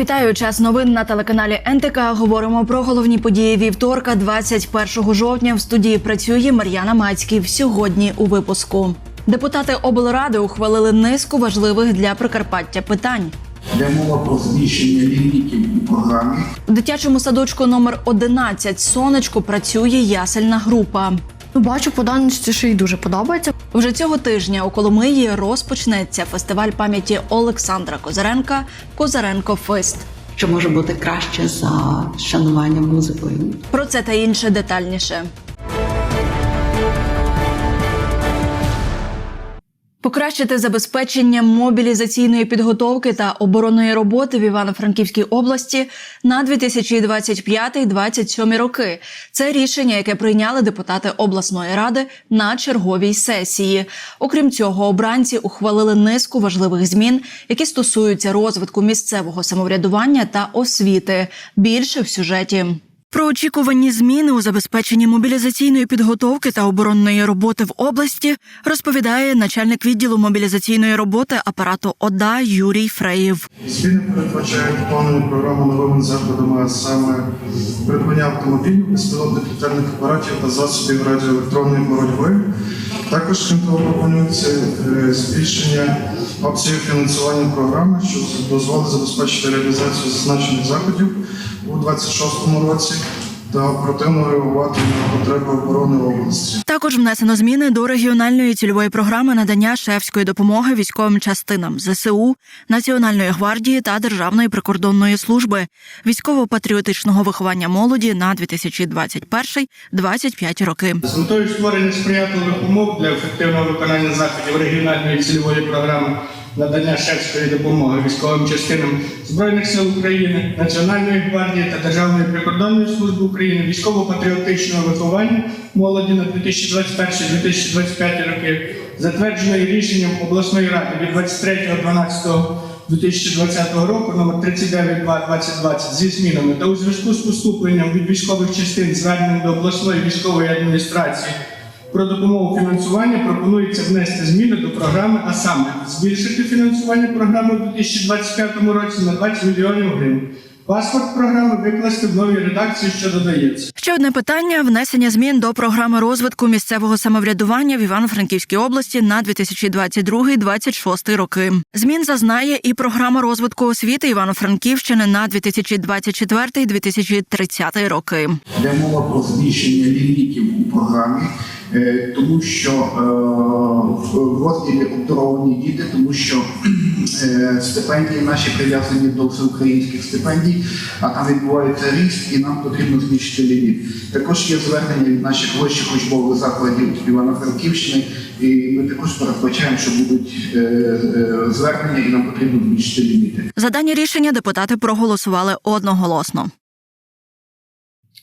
Вітаю час новин на телеканалі НТК. Говоримо про головні події вівторка, 21 жовтня. В студії працює Мар'яна Мацьків. Сьогодні у випуску депутати облради ухвалили низку важливих для Прикарпаття питань. Йде мова про збільшення лімітів у програмі. В дитячому садочку номер 11 сонечко працює ясельна група. Ну, Бачу по даності, що їй дуже подобається. Вже цього тижня у Коломиї розпочнеться фестиваль пам'яті Олександра Козаренка Козаренко Фест. що може бути краще за шанування музикою. Про це та інше детальніше. Покращити забезпечення мобілізаційної підготовки та оборонної роботи в Івано-Франківській області на 2025-2027 роки. Це рішення, яке прийняли депутати обласної ради на черговій сесії. Окрім цього, обранці ухвалили низку важливих змін, які стосуються розвитку місцевого самоврядування та освіти. Більше в сюжеті. Про очікувані зміни у забезпеченні мобілізаційної підготовки та оборонної роботи в області розповідає начальник відділу мобілізаційної роботи апарату ОДА Юрій Фреєв. Зміни передбачають виконання програми новими заходами, а саме придбання автомобілів, безпілотних літальних апаратів та засобів радіоелектронної боротьби. Також крім пропонується е, збільшення обсягів фінансування програми, що дозволить забезпечити реалізацію зазначених заходів у 2026 році та оперативно реагувати на потреби оборони області. Також внесено зміни до регіональної цільової програми надання шефської допомоги військовим частинам ЗСУ, Національної гвардії та Державної прикордонної служби, військово-патріотичного виховання молоді на 2021-2025 роки. З метою створення сприятливих умов для ефективного виконання заходів регіональної цільової програми надання шефської допомоги військовим частинам Збройних сил України, Національної гвардії та Державної прикордонної служби України, військово-патріотичного виховання молоді на 2021-2025 роки, затвердженої рішенням обласної ради від 23.12. 2020 року номер 39-2020 зі змінами та у зв'язку з поступленням від військових частин звернень до обласної військової адміністрації про допомогу фінансування пропонується внести зміни до програми, а саме збільшити фінансування програми у 2025 році на 20 мільйонів гривень. Паспорт програми викласти в новій редакції, що додається. Ще одне питання: внесення змін до програми розвитку місцевого самоврядування в Івано-Франківській області на 2022-2026 роки. Змін зазнає і програма розвитку освіти Івано-Франківщини на 2024-2030 роки. Йде мова про збільшення лімітів у програмі, тому що е, в розділі обдаровані діти, тому що е, стипендії наші прив'язані до всеукраїнських стипендій, а там відбувається ріст, і нам потрібно збільшити ліміт. Також є звернення від наших вищих учбових закладів Івано-Франківщини, і ми також передбачаємо, що будуть е, е, звернення, і нам потрібно збільшити ліміти. За дані рішення депутати проголосували одноголосно.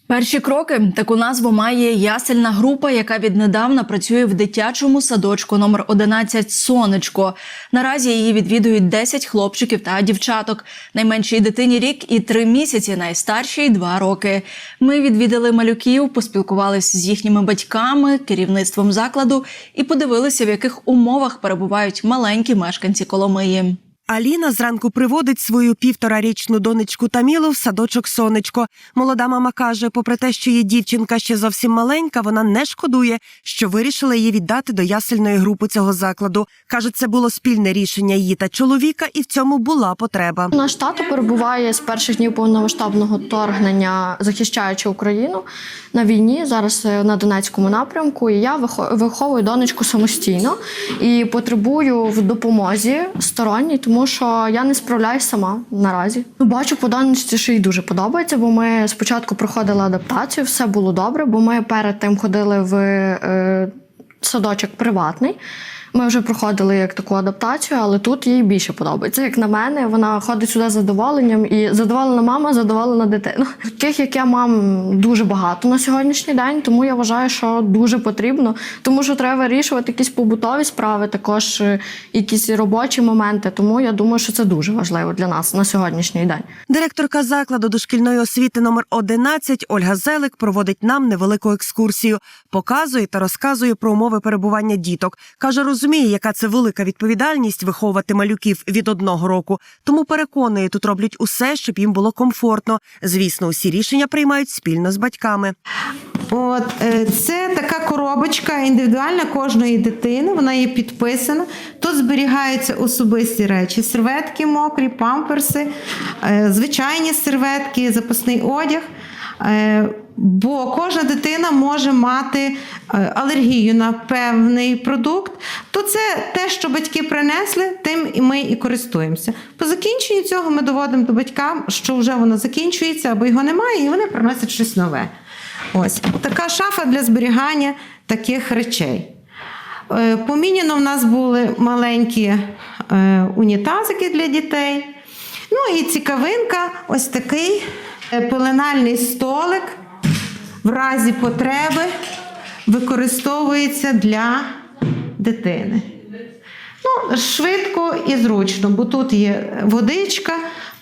Перші кроки таку назву має ясельна група, яка віднедавна працює в дитячому садочку номер 11 Сонечко. Наразі її відвідують 10 хлопчиків та дівчаток. Найменшій дитині рік і три місяці, найстаршій два роки. Ми відвідали малюків, поспілкувалися з їхніми батьками, керівництвом закладу і подивилися, в яких умовах перебувають маленькі мешканці Коломиї. Аліна зранку приводить свою півторарічну донечку Тамілу в садочок сонечко. Молода мама каже, попри те, що її дівчинка ще зовсім маленька, вона не шкодує, що вирішила її віддати до ясельної групи цього закладу. каже, це було спільне рішення її та чоловіка, і в цьому була потреба. Наш тато перебуває з перших днів повномасштабного вторгнення, захищаючи Україну на війні. Зараз е, на Донецькому напрямку. І я вихо- виховую донечку самостійно і потребую в допомозі сторонній, тому що я не справляюсь сама наразі. Ну, Бачу по даності, що їй дуже подобається, бо ми спочатку проходили адаптацію, все було добре, бо ми перед тим ходили в е, садочок приватний. Ми вже проходили як таку адаптацію, але тут їй більше подобається. Як на мене, вона ходить сюди з задоволенням і задоволена мама, задоволена дитина. Таких, як я, мам, дуже багато на сьогоднішній день, тому я вважаю, що дуже потрібно, тому що треба вирішувати якісь побутові справи, також е, якісь робочі моменти. Тому я думаю, що це дуже важливо для нас на сьогоднішній день. Директорка закладу дошкільної освіти номер 11 Ольга Зелик проводить нам невелику екскурсію, показує та розказує про умови перебування діток. каже, розуміє, яка це велика відповідальність виховувати малюків від одного року, тому переконує, тут роблять усе, щоб їм було комфортно. Звісно, усі рішення приймають спільно з батьками. От е, це така коробочка індивідуальна кожної дитини. Вона є підписана. Тут зберігаються особисті речі: серветки мокрі, памперси, е, звичайні серветки, запасний одяг. Бо кожна дитина може мати е, алергію на певний продукт, то це те, що батьки принесли, тим і ми і користуємося. По закінченню цього ми доводимо до батькам, що вже воно закінчується або його немає, і вони приносять щось нове. Ось така шафа для зберігання таких речей. Е, Поміняно в нас були маленькі е, унітазики для дітей. Ну і цікавинка, ось такий пеленальний столик в разі потреби використовується для дитини. Ну, швидко і зручно, бо тут є водичка,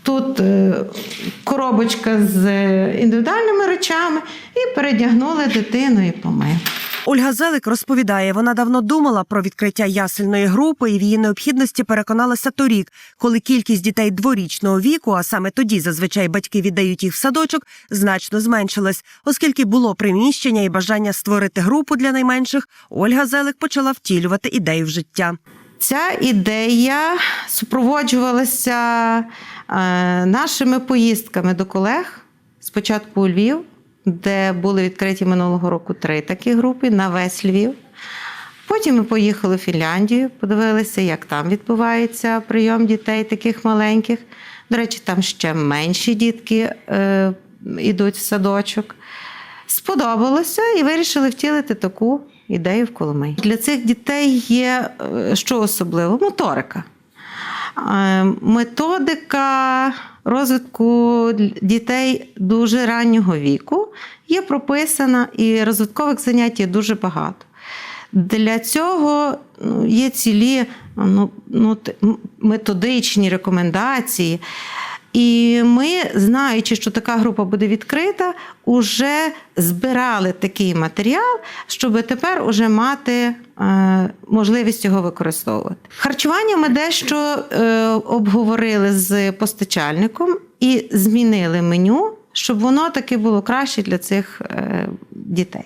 тут е, коробочка з індивідуальними речами, і передягнули дитину і помили. Ольга Зелик розповідає, вона давно думала про відкриття ясельної групи і в її необхідності переконалася торік, коли кількість дітей дворічного віку, а саме тоді зазвичай батьки віддають їх в садочок, значно зменшилась. Оскільки було приміщення і бажання створити групу для найменших, Ольга Зелик почала втілювати ідею в життя. Ця ідея супроводжувалася е, нашими поїздками до колег. Спочатку у Львів, де були відкриті минулого року три такі групи на весь Львів. Потім ми поїхали в Фінляндію, подивилися, як там відбувається прийом дітей таких маленьких. До речі, там ще менші дітки е, йдуть в садочок. Сподобалося і вирішили втілити таку ідею в Коломиї. Для цих дітей є е, що особливо? Моторика. Е, Методика розвитку дітей дуже раннього віку є прописана, і розвиткових занять є дуже багато. Для цього ну, є цілі ну, ну, методичні рекомендації. І ми, знаючи, що така група буде відкрита, уже збирали такий матеріал, щоб тепер уже мати е, можливість його використовувати. Харчування ми дещо е, обговорили з постачальником і змінили меню, щоб воно таки було краще для цих е, дітей.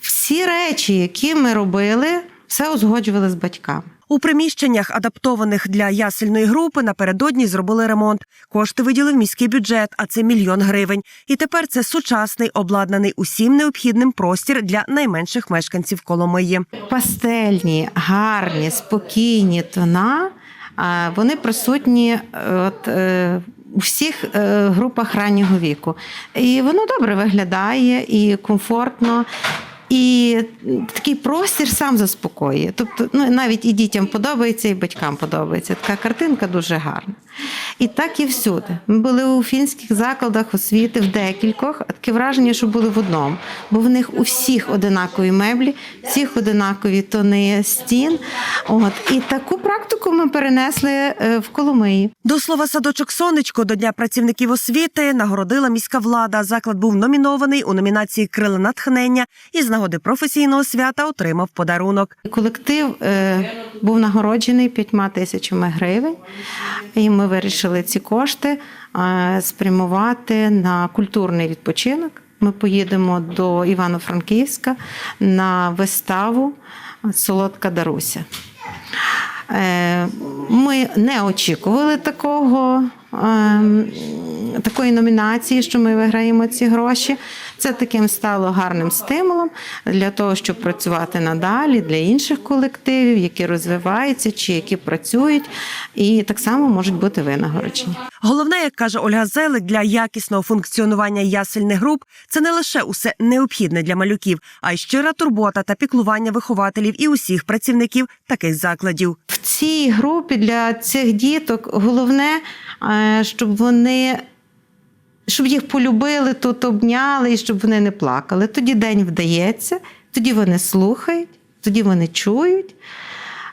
Всі речі, які ми робили, все узгоджували з батьками. У приміщеннях, адаптованих для ясельної групи, напередодні зробили ремонт. Кошти виділив міський бюджет, а це мільйон гривень. І тепер це сучасний, обладнаний усім необхідним простір для найменших мешканців Коломиї. пастельні, гарні, спокійні тона, вони присутні е, от, е, у всіх е, групах раннього віку. І воно добре виглядає і комфортно. І такий простір сам заспокоює. Тобто, ну навіть і дітям подобається, і батькам подобається. Така картинка дуже гарна. І так і всюди. Ми були у фінських закладах освіти в декількох, а таке враження, що були в одному. Бо в них у всіх одинакові меблі, всіх одинакові тони стін. От і таку практику ми перенесли е, в Коломиї. До слова, садочок сонечко до дня працівників освіти нагородила міська влада. Заклад був номінований у номінації Крила натхнення і з нагоди професійного свята отримав подарунок. Колектив е, був нагороджений п'ятьма тисячами гривень, і ми вирішили ці кошти е, спрямувати на культурний відпочинок. Ми поїдемо до Івано-Франківська на виставу Солодка Даруся. Е, Ми не очікували такого, ем, такої номінації, що ми виграємо ці гроші. Це таким стало гарним стимулом для того, щоб працювати надалі для інших колективів, які розвиваються чи які працюють, і так само можуть бути винагороджені. Головне, як каже Ольга Зелик, для якісного функціонування ясельних груп це не лише усе необхідне для малюків, а й щира турбота та піклування вихователів і усіх працівників таких закладів. В цій групі для цих діток головне, е, щоб вони. Щоб їх полюбили, тут обняли і щоб вони не плакали. Тоді день вдається, тоді вони слухають, тоді вони чують.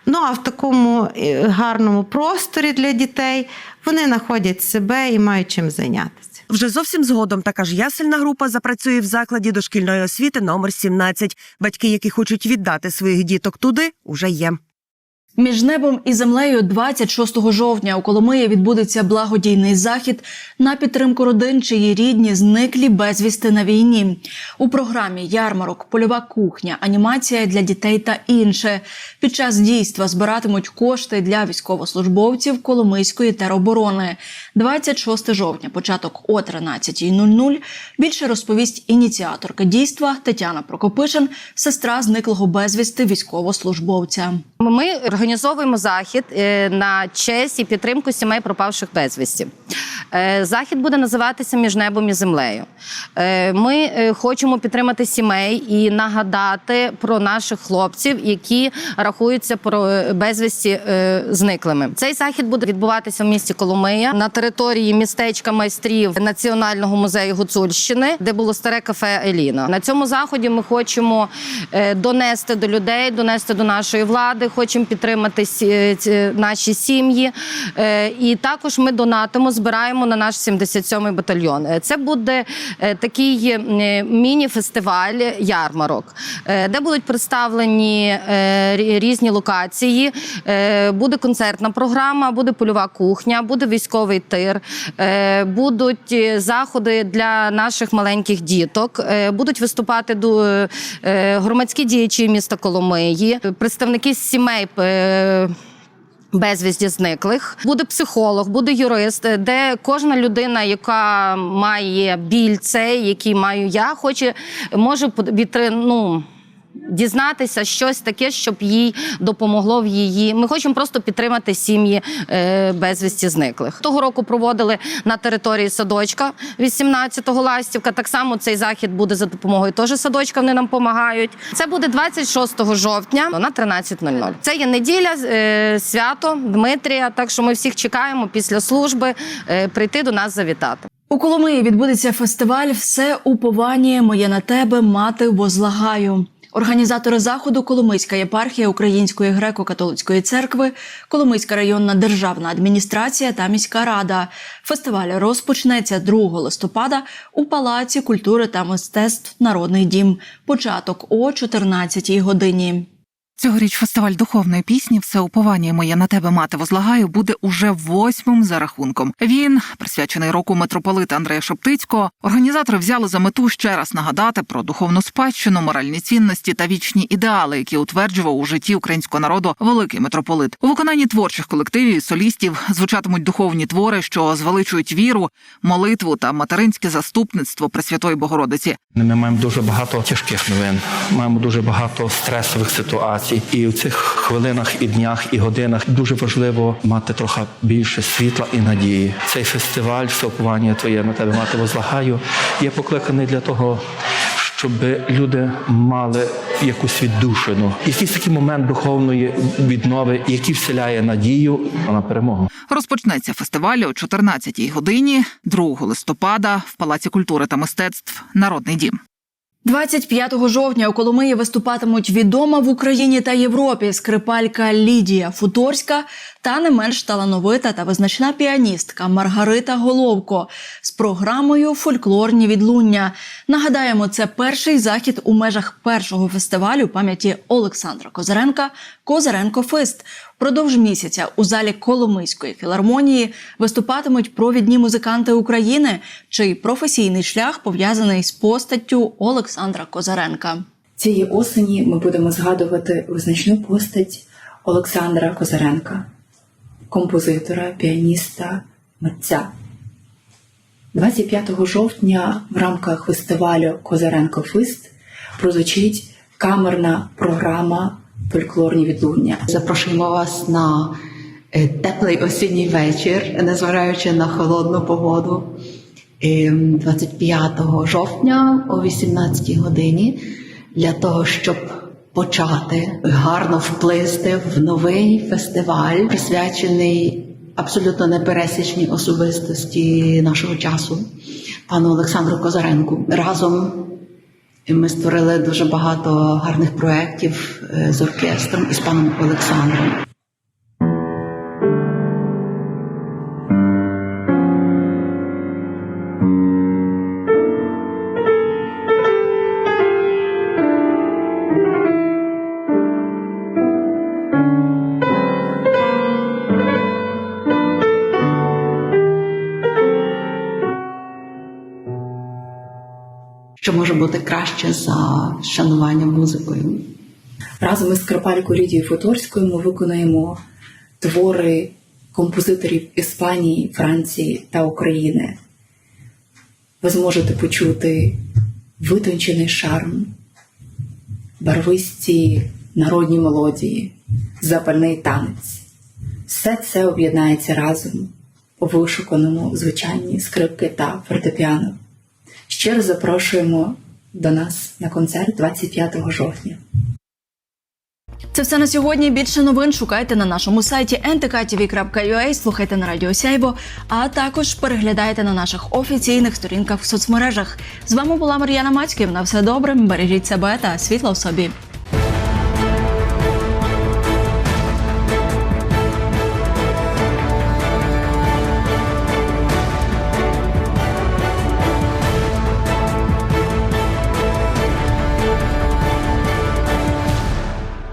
Ну а в такому е, гарному просторі для дітей вони знаходять себе і мають чим зайнятися. Вже зовсім згодом така ж ясельна група запрацює в закладі дошкільної освіти номер 17. Батьки, які хочуть віддати своїх діток туди, уже є. Між небом і землею 26 жовтня у Коломиї відбудеться благодійний захід на підтримку родин, чиї рідні зниклі безвісти на війні. У програмі ярмарок, польова кухня, анімація для дітей та інше. Під час дійства збиратимуть кошти для військовослужбовців Коломийської тероборони. 26 жовтня, початок о 13.00. Більше розповість ініціаторка дійства Тетяна Прокопишин, сестра зниклого безвісти військовослужбовця. Ми організовуємо захід е, на честь і підтримку сімей пропавших безвісті. Е, Захід буде називатися Між небом і землею. Е, Ми хочемо підтримати сімей і нагадати про наших хлопців, які рахуються про безвісті зниклими. Цей захід буде відбуватися в місті Коломия на території містечка майстрів Національного музею Гуцульщини, де було старе кафе Еліна. На цьому заході ми хочемо е, донести до людей, донести до нашої влади, хочемо підтримати наші сім'ї. Е, І також ми донатимо, збираємо на наш 77-й батальйон. Е, Це буде такий міні-фестиваль ярмарок, де будуть представлені різні локації. Буде концертна програма, буде польова кухня, буде військовий тир, е, будуть е, заходи для наших маленьких діток, е, будуть виступати е, громадські діячі міста Коломиї, представники сімей. Безвісті зниклих буде психолог, буде юрист, де кожна людина, яка має біль, цей, який маю я, хоче може ну, дізнатися щось таке, щоб їй допомогло в її. Ми хочемо просто підтримати сім'ї е, безвісті зниклих. Того року проводили на території садочка 18-го ластівка. Так само цей захід буде за допомогою теж садочка. Вони нам допомагають. Це буде 26 жовтня на 13.00. Це є неділя, е, свято Дмитрія. Так що ми всіх чекаємо після служби е, прийти до нас завітати. У Коломиї відбудеться фестиваль Все уповання моє на тебе, мати возлагаю. Організатори заходу Коломийська єпархія Української греко-католицької церкви, Коломийська районна державна адміністрація та міська рада. Фестиваль розпочнеться 2 листопада у Палаці культури та мистецтв Народний дім. Початок о 14 годині. Цьогоріч фестиваль духовної пісні Все уповання моє на тебе мати возлагаю буде уже восьмим за рахунком. Він присвячений року митрополита Андрея Шептицького. Організатори взяли за мету ще раз нагадати про духовну спадщину, моральні цінності та вічні ідеали, які утверджував у житті українського народу великий митрополит. У виконанні творчих колективів і солістів звучатимуть духовні твори, що звеличують віру, молитву та материнське заступництво Пресвятої Богородиці. Ми маємо дуже багато тяжких новин, маємо дуже багато стресових ситуацій. І в цих хвилинах, і днях, і годинах дуже важливо мати трохи більше світла і надії. Цей фестиваль, всеопування твоє на тебе мати возлагаю, є покликаний для того, щоб люди мали якусь віддушину, якийсь такий момент духовної віднови, який вселяє надію на перемогу. Розпочнеться фестиваль о 14-й годині 2 листопада в Палаці культури та мистецтв Народний дім. 25 жовтня у Коломиї виступатимуть відома в Україні та Європі скрипалька Лідія Футорська та не менш талановита та визначна піаністка Маргарита Головко з програмою Фольклорні відлуння. Нагадаємо, це перший захід у межах першого фестивалю пам'яті Олександра Козаренка Козаренко Фест. Продовж місяця у залі Коломийської філармонії виступатимуть провідні музиканти України, чий професійний шлях пов'язаний з постаттю Олександра Козаренка. Цієї осені ми будемо згадувати визначну постать Олександра Козаренка, композитора, піаніста, митця. 25 жовтня в рамках фестивалю Козаренко Фест прозвучить камерна програма Фольклорні відлуння. Запрошуємо вас на е, теплий осінній вечір, незважаючи на холодну погоду. Е, 25 жовтня о 18 годині для того, щоб почати гарно вплисти в новий фестиваль, присвячений абсолютно непересічній особистості нашого часу, пану Олександру Козаренку. Разом Ми створили дуже багато гарних проєктів е, з оркестром і з паном Олександром. Що може бути краще за шанування музикою? Разом із Скрипалькою Лідією Фоторською ми виконуємо твори композиторів Іспанії, Франції та України. Ви зможете почути витончений шарм, барвисті народні мелодії, запальний танець. Все це об'єднається разом у вишуканому звичайні скрипки та фортепіано. Щиро запрошуємо до нас на концерт 25 жовтня. Це все на сьогодні. Більше новин шукайте на нашому сайті ntktv.ua, слухайте на Радіо Сяйво, а також переглядайте на наших офіційних сторінках в соцмережах. З вами була Мар'яна Мацьків. На все добре, бережіть себе та світло в собі.